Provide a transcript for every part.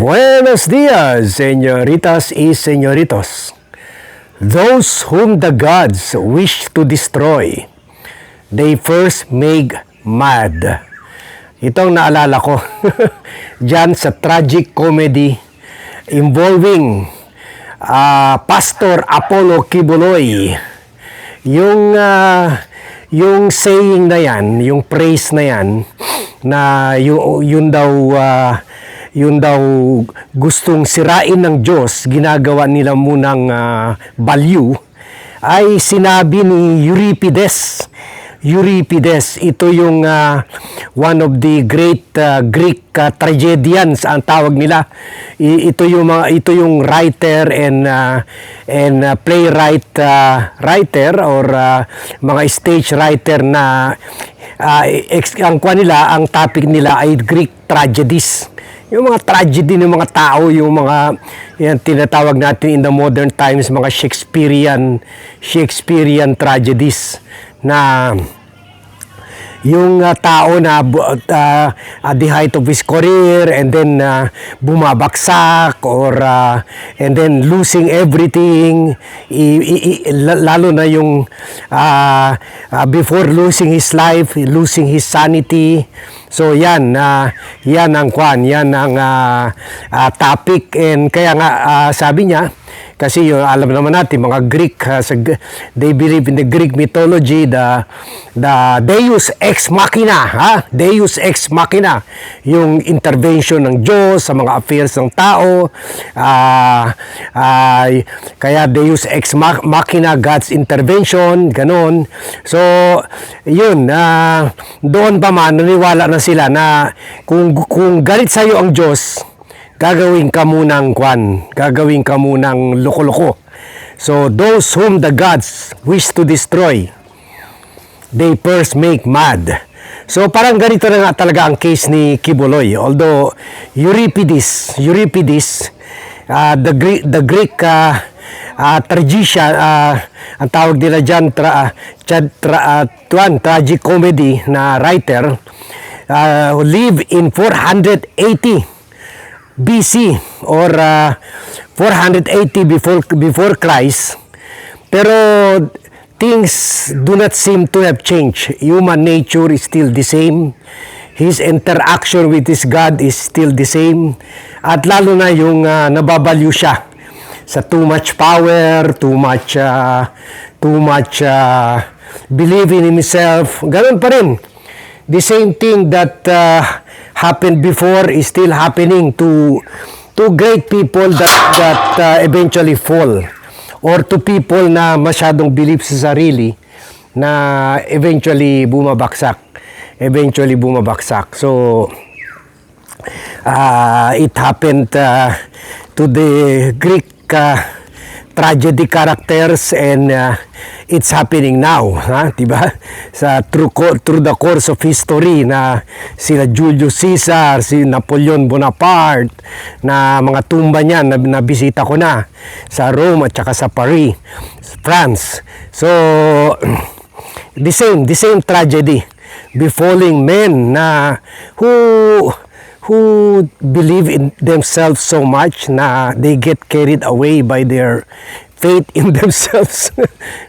Buenos dias, señoritas y señoritos. Those whom the gods wish to destroy, they first make mad. Itong naalala ko dyan sa tragic comedy involving ah, Pastor Apollo Kibuloy. Yung ah, yung saying na yan, yung praise na yan, na yun, yun daw ah, yun daw gustong sirain ng Diyos, ginagawa nila munang ah, balyu, ay sinabi ni Euripides. Euripides, ito yung ah, one of the great ah, Greek ah, tragedians ang tawag nila. I- ito yung mga ito yung writer and ah, and ah, playwright ah, writer or ah, mga stage writer na ah, ex, ang kuha nila, ang topic nila ay Greek tragedies. Yung mga tragedy ng mga tao, yung mga yan, tinatawag natin in the modern times, mga Shakespearean, Shakespearean tragedies na yung uh, tao na uh, at the height of his career and then uh, bumabaksak or uh, and then losing everything I- i- i- la- lalo na yung uh, uh, before losing his life losing his sanity. So yan uh, yan ang kwan yan ang uh, uh, topic. And kaya nga uh, sabi niya kasi yung alam naman natin mga Greek uh, sa, they believe in the Greek mythology the the Deus ex machina ha? Deus ex machina yung intervention ng Diyos sa mga affairs ng tao. Ah ah, kaya Deus ex ma- machina God's intervention ganon. So yun ah, doon pa man naniwala na sila na kung kung galit sa iyo ang Diyos gagawin ka munang kwan, gagawin ka munang loko-loko. So those whom the gods wish to destroy, they first make mad. So parang ganito na nga talaga ang case ni Kibuloy. Although Euripides, Euripides, uh, the Greek, the Greek uh, uh, tragedian, uh, ang tawag nila dyan, tra, tra, tra, uh, tuwan, tragic comedy na writer, uh, live in 480 BC or uh, 480 before before Christ. Pero things do not seem to have changed. Human nature is still the same. His interaction with his God is still the same. At lalo na yung uh, nababalyo siya sa too much power, too much uh, too much uh, believe in himself. Ganun pa rin the same thing that uh, happened before is still happening to to great people that that uh, eventually fall or to people na masyadong believe sa sarili na eventually bumabaksak eventually bumabaksak. So uh, it happened uh, to the Greek uh, tragedy characters and uh, it's happening now ha? Di ba sa through, through the course of history na sila Julius Caesar si Napoleon Bonaparte na mga tumba niya na nabisita ko na sa Rome at saka sa Paris France. So the same the same tragedy befalling men na who who believe in themselves so much na they get carried away by their faith in themselves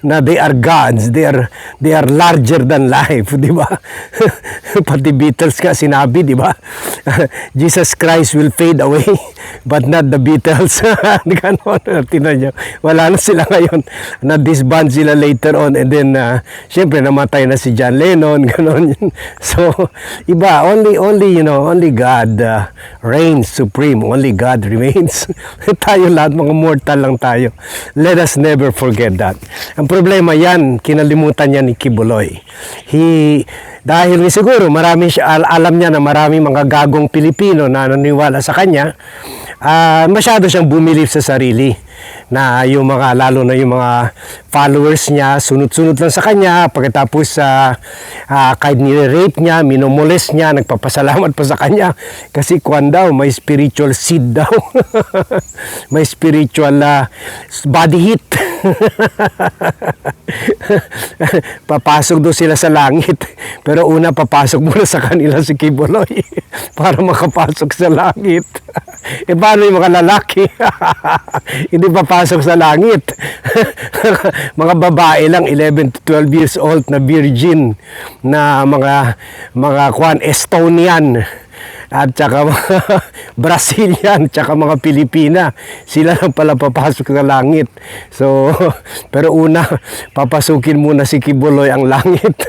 na they are gods they are they are larger than life di ba? Pati Beatles ka sinabi di ba? Jesus Christ will fade away but not the Beatles. Ganon tinan niyo wala na sila ngayon. Na disband sila later on and then uh, syempre namatay na si John Lennon ganon. So iba only only you know only God uh, reigns supreme only God remains. Tayo lahat mga mortal lang tayo let us never forget that. Ang problema yan kinalimutan niya ni Kibuloy. He dahil siguro marami siya al- alam niya na marami mga gagong Pilipino na naniniwala sa kanya ah, masyado siyang bumilib sa sarili na yung mga lalo na yung mga followers niya sunod-sunod lang sa kanya. Pagkatapos sa uh, kahit nire-rape niya minomoles niya nagpapasalamat pa sa kanya. Kasi kwan daw may spiritual seed daw. May spiritual ah, body heat. Papasok daw sila sa langit. Pero una papasok muna sa kanila si Kibuloy para makapasok sa langit. e paano yung mga lalaki? Hindi papasok sa langit. mga babae lang, 11 to 12 years old na virgin na mga mga kwan Estonian at saka mga Brazilian, tsaka mga Pilipina. Sila lang pala papasok sa langit. So, pero una, papasukin muna si Kibuloy ang langit.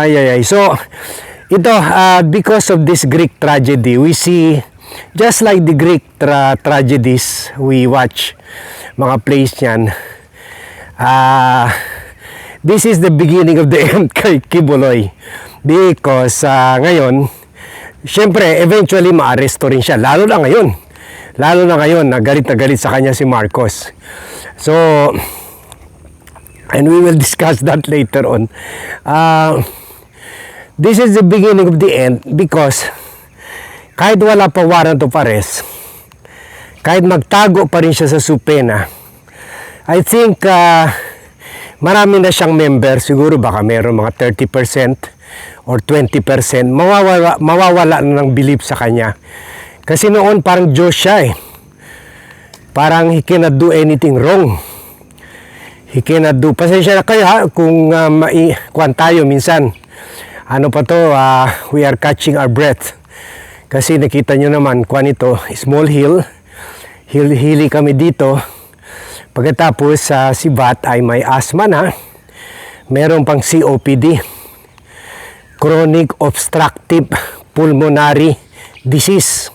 ay, ay, ay. So, ito, uh, because of this Greek tragedy, we see, just like the Greek tra- tragedies we watch, mga plays niyan, ah, this is the beginning of the end kay Kibuloy. Because uh, ngayon, syempre, eventually maaresto rin siya. Lalo na ngayon. Lalo na ngayon, na galit na galit sa kanya si Marcos. So, and we will discuss that later on. Uh, this is the beginning of the end because kahit wala pa warrant of arrest, kahit magtago pa rin siya sa supena, I think uh, marami na siyang member, siguro baka meron mga 30% or 20%, mawawala, mawawala na ng belief sa kanya. Kasi noon parang Diyos siya eh. Parang he cannot do anything wrong. He cannot do. Pasensya na kayo ha, kung uh, mai, tayo minsan. Ano pa to, uh, we are catching our breath. Kasi nakita nyo naman, kwan ito, small hill. Hill, hili kami dito. Pagkatapos sa uh, si Bat ay may asthma na. Meron pang COPD chronic obstructive pulmonary disease.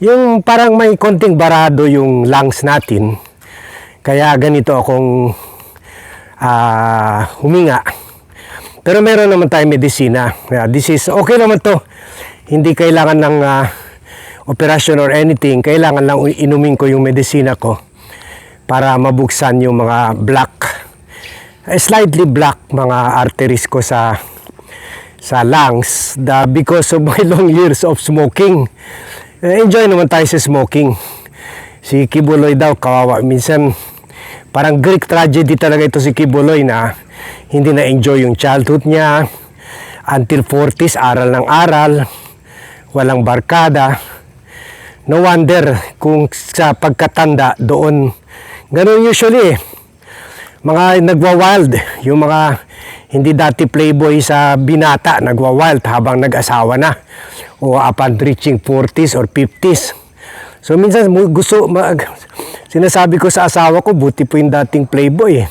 Yung parang may konting barado yung lungs natin. Kaya ganito akong uh, huminga. Pero meron naman tayong medisina. Uh, this is okay naman to. Hindi kailangan ng uh, operation or anything. Kailangan lang inumin ko yung medisina ko para mabuksan yung mga black, uh, slightly black mga arteries ko sa sa lungs the, because of my long years of smoking. Uh, enjoy naman tayo sa smoking. Si Kibuloy daw, kawawa. Minsan, parang Greek tragedy talaga ito si Kibuloy na hindi na-enjoy yung childhood niya. Until 40s, aral ng aral. Walang barkada. No wonder kung sa pagkatanda doon, ganun usually eh. Mga nagwa-wild, yung mga hindi dati playboy sa binata, nagwa-wild habang nag-asawa na o upon reaching 40s or 50s. So minsan gusto, mag, sinasabi ko sa asawa ko, buti po yung dating playboy.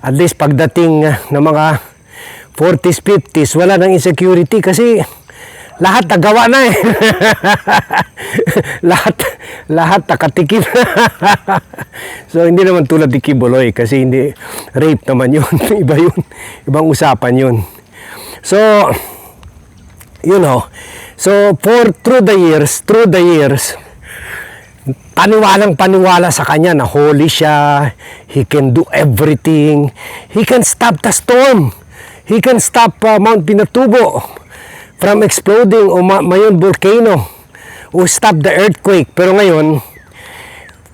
At least pagdating ng mga 40s, 50s, wala nang insecurity kasi lahat nagawa na eh. lahat, lahat nakatikim. so, hindi naman tulad ni Kibuloy kasi hindi, rape naman yun. Iba yun. Ibang usapan yun. So, you know, so for through the years, through the years, paniwalang paniwala sa kanya na holy siya, he can do everything, he can stop the storm, he can stop uh, Mount Pinatubo, from exploding o ma- mayon volcano o stop the earthquake. Pero ngayon,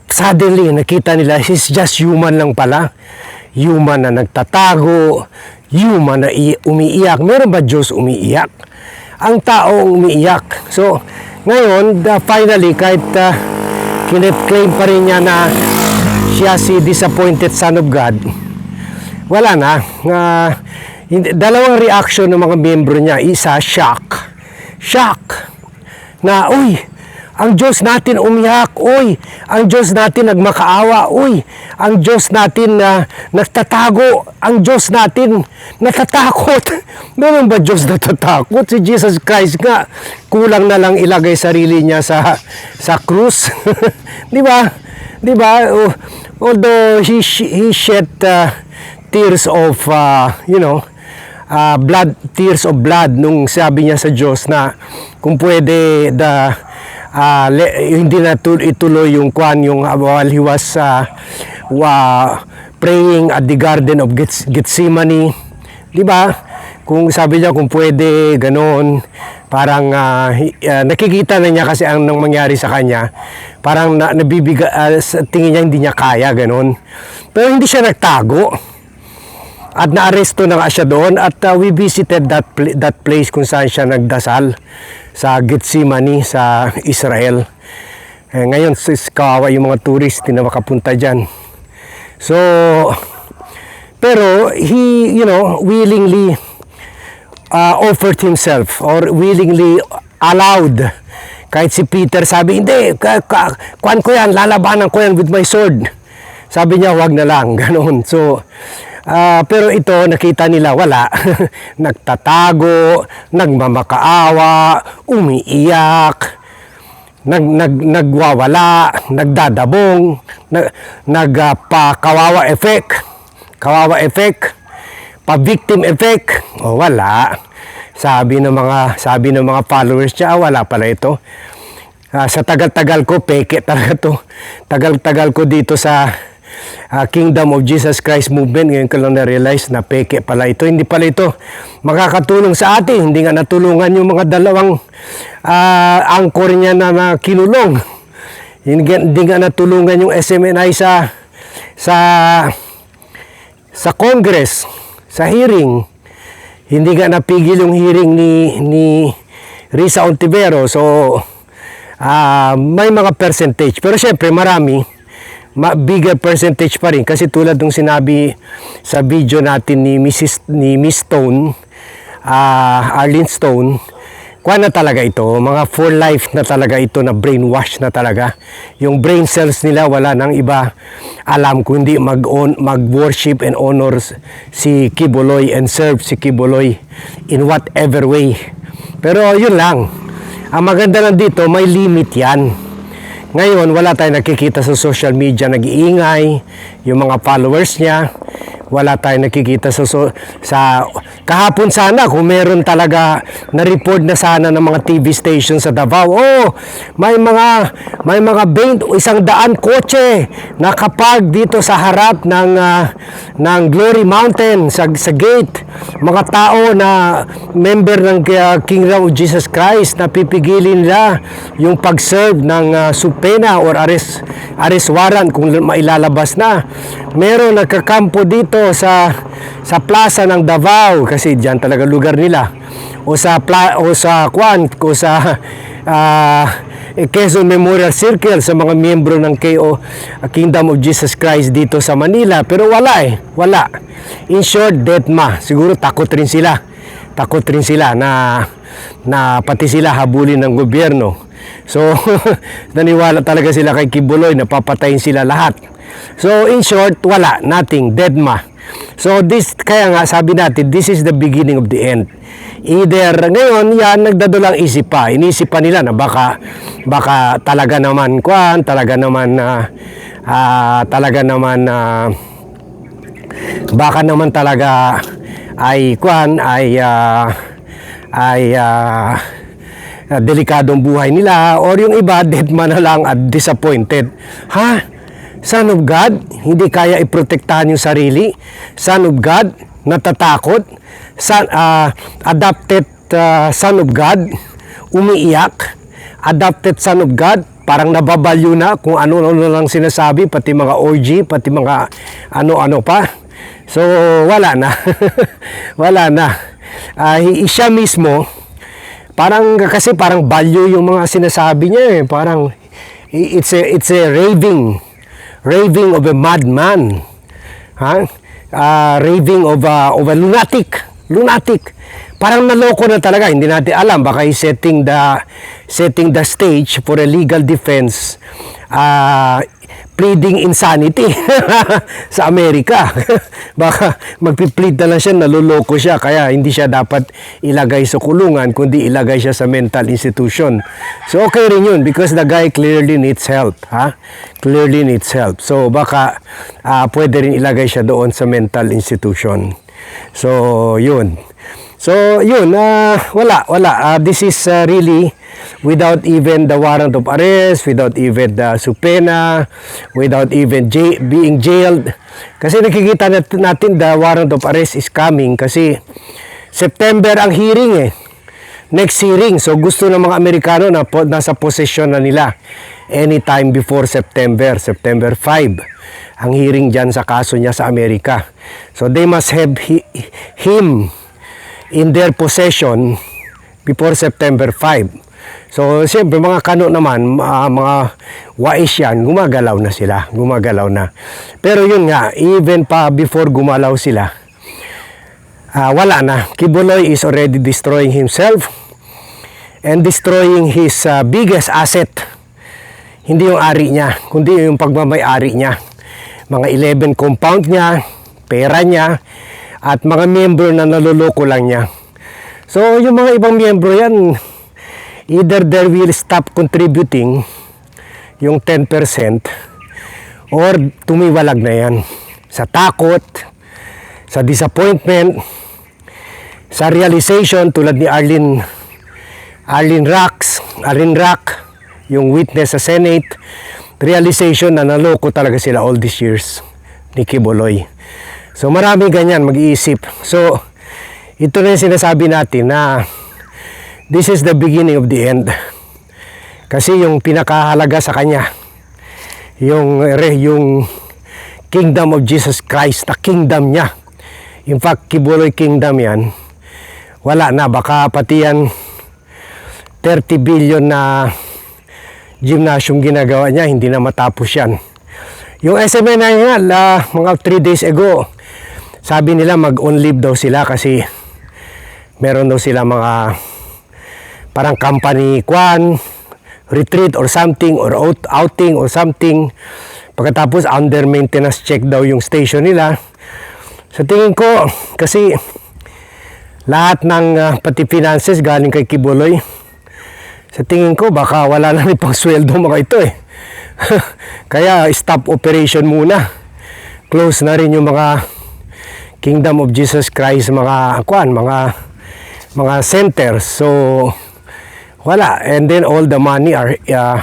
suddenly nakita nila he's just human lang pala. Human na nagtatago, human na umiiyak. Meron ba Diyos umiiyak? Ang tao umiiyak. So, ngayon, the, finally, kahit uh, kinit-claim pa rin niya na siya si disappointed son of God, wala na. Uh, dalawang reaction ng mga miyembro niya. Isa, shock. Shock. Na, uy, ang Diyos natin umiyak, uy, ang Diyos natin nagmakaawa, uy, ang Diyos natin na uh, nagtatago, ang Diyos natin natatakot. Meron ba Diyos natatakot? Si Jesus Christ nga, kulang na lang ilagay sarili niya sa sa krus. Di ba? Di ba? Although he, he shed uh, tears of, uh, you know, uh, blood, tears of blood nung sabi niya sa Diyos na kung pwede the uh, le, hindi na ituloy yung kwan yung uh, while he was uh, uh, praying at the garden of Gethsemane. Di ba? Kung sabi niya kung pwede ganoon parang uh, uh, nakikita na niya kasi ang nang mangyari sa kanya. Parang na, nabibiga uh, tingin niya hindi niya kaya ganoon. Pero hindi siya nagtago at naaresto na nga siya doon at uh, we visited that pla- that place kung saan siya nagdasal sa Gethsemane sa Israel. Eh, ngayon sis kawawa yung mga tourist na makapunta diyan. So pero he you know willingly uh, offered himself or willingly allowed kahit si Peter sabi hindi ka, ka, kuan ko yan lalabanan ko yan with my sword sabi niya wag na lang ganoon so ah, pero ito nakita nila wala nagtatago nagmamakaawa umiiyak nag nag nagwawala nagdadabong nag nagpakawawa effect kawawa effect pa-victim effect. O wala. Sabi ng mga sabi ng mga followers niya, ah, wala pala ito. Ah, sa tagal-tagal ko, peke talaga to. Tagal-tagal ko dito sa ah, Kingdom of Jesus Christ Movement. Ngayon ko lang na-realize na peke pala ito. Hindi pala ito makakatulong sa atin. Hindi nga natulungan yung mga dalawang ah, angkor niya na, na kinulong. Hindi, hindi nga natulungan yung SMNI sa sa sa Congress, sa hearing, hindi nga napigil yung hearing ni, ni Risa Ontivero. So, ah, may mga percentage. Pero syempre, marami. Ma bigger percentage pa rin. Kasi tulad ng sinabi sa video natin ni Mrs. ni Miss Stone, ah, Arlene Stone, kuha na talaga ito. Mga for life na talaga ito na brainwash na talaga. Yung brain cells nila wala nang iba alam kundi mag mag-worship and honor si Kiboloy and serve si Kiboloy in whatever way. Pero yun lang. Ang maganda lang dito, may limit yan. Ngayon, wala tayong nakikita sa social media nag-iingay, yung mga followers niya. Wala tayong nakikita sa, so- sa kahapon sana kung meron talaga na report na sana ng mga TV station sa Davao. Oh, may mga may mga 20 o isang daan kotse nakapag dito sa harap ng ah, ng Glory Mountain sa sa gate. Mga tao na member ng uh, Kingdom of Jesus Christ na pipigilin nila yung pag-serve ng ah, supena or arrest arrest warrant kung mailalabas na. Meron nagkakampo dito sa sa plaza ng Davao kasi diyan talaga lugar nila. O sa pla, o sa Kwan o sa ah, Quezon Memorial Circle sa mga miyembro ng KO Kingdom of Jesus Christ dito sa Manila. Pero wala eh. Wala. In short deadma siguro takot rin sila. Takot rin sila na na pati sila habulin ng gobyerno. So naniwala talaga sila kay Kibuloy na papatayin sila lahat so in short wala nothing deadma So this kaya nga sabi natin this is the beginning of the end. Either ngayon yan nagdadulang isip pa. Inisip pa nila na baka baka talaga naman kuan, talaga naman na ah, talaga naman na baka naman talaga ay kuan ay ah, ay ah, delikadong buhay nila or yung iba dead man na lang at disappointed. Ha? Son of God, hindi kaya iprotektahan yung sarili. Son of God, natatakot. Son, ah, adopted ah, son of God, umiiyak. Adopted son of God, parang nababalyo na kung ano-ano lang sinasabi, pati mga orgy, pati mga ano-ano pa. So, wala na. wala na. Ah, siya mismo, parang kasi parang value yung mga sinasabi niya eh. Parang it's a it's a raving raving of a madman. Ha? Ah, raving of a, of a lunatic. Lunatic. Parang naloko na talaga, hindi natin alam baka setting the setting the stage for a legal defense ah pleading insanity sa Amerika. Baka magpi-plead na lang siya, naluloko siya, kaya hindi siya dapat ilagay sa kulungan, kundi ilagay siya sa mental institution. So okay rin yun because the guy clearly needs help. Ha? Clearly needs help. So baka ah, pwede rin ilagay siya doon sa mental institution. So yun. So yun, ah, wala, wala. Ah, this is ah, really without even the warrant of arrest, without even the subpoena, without even ja- being jailed. Kasi nakikita nat- natin the warrant of arrest is coming kasi September ang hearing eh. Next hearing. So gusto ng mga Amerikano na po, nasa posesyon na nila anytime before September, September 5. Ang hearing dyan sa kaso niya sa Amerika. So they must have hi- him in their possession before September 5. So, siyempre, mga kano naman, ah, mga wais yan, gumagalaw na sila. Gumagalaw na. Pero yun nga, even pa before gumalaw sila, ah, wala na. Kibuloy is already destroying himself and destroying his ah, biggest asset. Hindi yung ari niya, kundi yung pagmamay-ari niya. Mga 11 compound niya, pera niya, at mga member na naluloko lang niya. So, yung mga ibang miyembro yan, either they will stop contributing yung 10% or tumiwalag na yan sa takot, sa disappointment, sa realization tulad ni Arlene Arlene Rax, Arlene Rack, yung witness sa Senate, realization na naloko talaga sila all these years ni Kiboloy. So maraming ganyan mag-iisip. So ito na yung sinasabi natin na this is the beginning of the end. Kasi yung pinakahalaga sa kanya, yung, yung kingdom of Jesus Christ, the kingdom niya. In fact, Kibuloy kingdom yan, wala na, baka pati yan 30 billion na gymnasium ginagawa niya, hindi na matapos yan. Yung SMA na yan, la, mga 3 days ago, sabi nila mag-on leave daw sila kasi meron daw sila mga parang company kwan, retreat or something or out, outing or something. Pagkatapos under maintenance check daw yung station nila. Sa tingin ko, kasi lahat ng ah, pati finances galing kay Kibuloy. Sa tingin ko, baka wala na rin pang sweldo mga ito eh. Kaya stop operation muna. Close na rin yung mga Kingdom of Jesus Christ mga kwan, mga mga centers. So wala and then all the money are uh,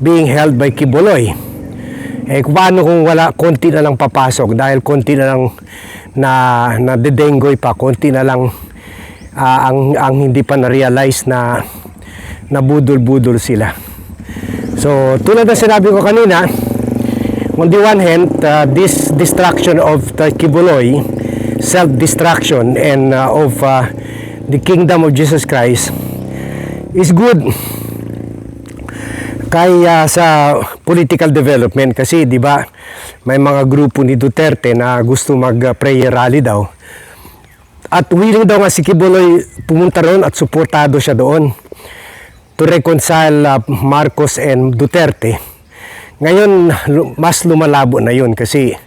being held by Kibuloy. Eh paano kung wala konti na lang papasok dahil konti na lang na na dedengoy pa, konti na lang ah, ang ang hindi pa na-realize na nabudol-budol sila. So, tulad ng sinabi ko kanina, on the one hand, uh, this destruction of the Kibuloy, self-destruction and uh, of uh, the kingdom of Jesus Christ is good kaya sa political development kasi 'di ba may mga grupo ni Duterte na gusto mag-prayer rally daw. At willing daw nga si Kibuloy pumunta roon at suportado siya doon to reconcile uh, Marcos and Duterte. Ngayon, mas lumalabo na yun kasi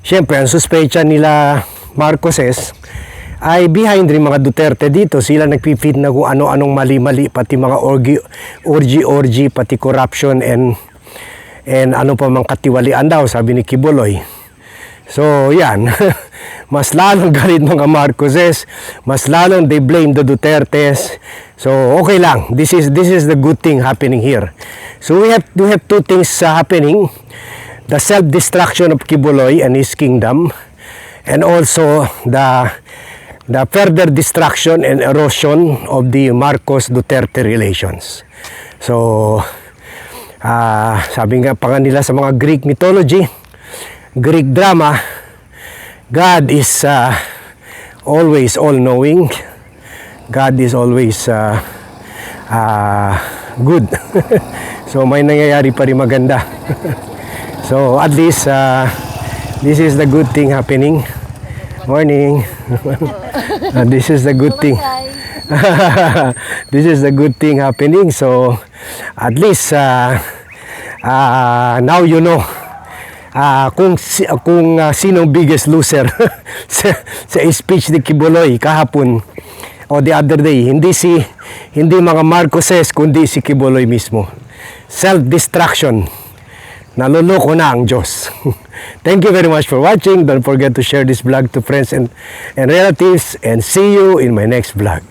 syempre, ang suspecha nila Marcoses ay behind rin mga Duterte dito. Sila nagpipit na kung ano-anong mali-mali, pati mga orgi, orgy-orgy, pati corruption and and ano pa mang katiwalian daw, sabi ni Kibuloy. So, yan. mas lalong galit mga Marcoses, mas lalong they blame the Dutertes. So, okay lang. This is this is the good thing happening here. So, we have we have two things uh, happening. The self-destruction of Kibuloy and his kingdom and also the the further destruction and erosion of the Marcos Duterte relations. So, ah, sabi nga pa nga nila sa mga Greek mythology, Greek drama, God is uh, always all-knowing. God is always uh, uh, good. so may nangyayari pa rin maganda. so at least uh, this is the good thing happening. Morning. Uh, this is the good thing. this is the good thing happening. So at least uh, uh, now you know ah kung si- kung ah, sinong biggest loser sa, sa speech ni Kibuloy kahapon o the other day hindi si hindi mga Marcoses kundi si Kibuloy mismo. Self destruction naloloko na ang Diyos. Thank you very much for watching. Don't forget to share this vlog to friends and and relatives and see you in my next vlog